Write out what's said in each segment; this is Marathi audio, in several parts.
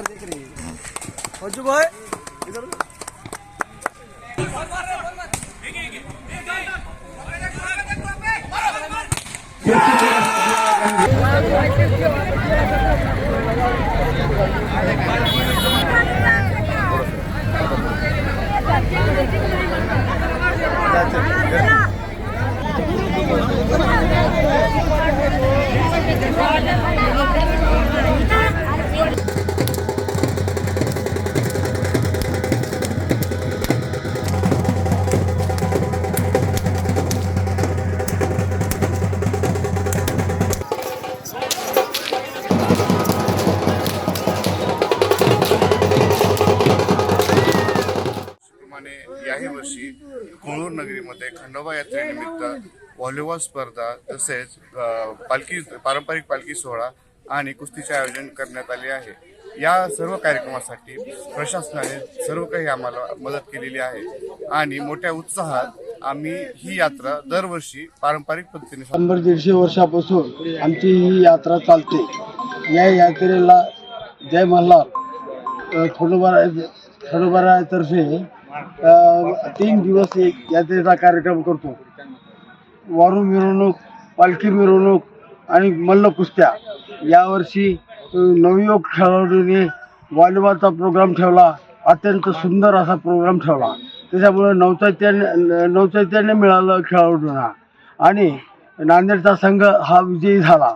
इधर देख रही है हो चुका है इधर प्रमाणे याही वर्षी नगरीमध्ये खंडोबा यात्रेनिमित्त व्हॉलीबॉल स्पर्धा तसेच पालखी पारंपरिक पालखी सोहळा आणि कुस्तीचे आयोजन करण्यात आले आहे. या सर्व कार्यक्रमासाठी प्रशासनाने सर्व काही आम्हाला मदत केलेली आहे आणि मोठ्या उत्साहात आम्ही ही यात्रा दरवर्षी पारंपरिक पद्धतीने शंभर दीडशे वर्षापासून आमची ही यात्रा चालते. या यात्रेला जय मल्हार अ, खंडोबारा खंडोबारातर्फे तीन दिवस एक यात्रेचा कार्यक्रम करतो. वारू मिरवणूक पालखी मिरवणूक आणि मल्लकुस्त्या. यावर्षी नवयुवक खेळाडूंनी व्हॉलीबॉलचा प्रोग्राम ठेवला. अत्यंत सुंदर असा प्रोग्राम ठेवला. त्याच्यामुळे नवचैत्याने नवचैत्याने मिळालं खेळाडूंना. आणि नांदेडचा संघ हा विजयी झाला.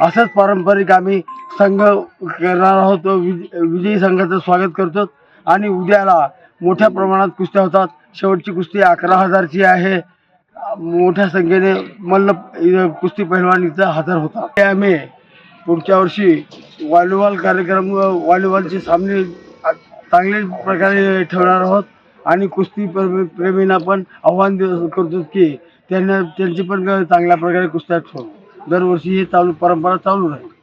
असंच पारंपरिक आम्ही संघ करणार आहोत. विज विजयी संघाचं स्वागत करतो. आणि उद्याला मोठ्या प्रमाणात कुस्त्या होतात. शेवटची कुस्ती अकरा हजारची आहे. मोठ्या संख्येने मल्ल कुस्ती पैलवान इथं हजर होतात. ते आम्ही पुढच्या वर्षी व्हॉलीबॉल कार्यक्रम व्हॉलीबॉलचे सामने चांगले प्रकारे ठेवणार आहोत. आणि कुस्ती प्रेमी प्रेमींना पण आव्हान दे- करतो की त्यांना त्यांची पण चांगल्या प्रकारे कुस्त्या ठेवू. दरवर्षी ही चालू परंपरा चालू राहील.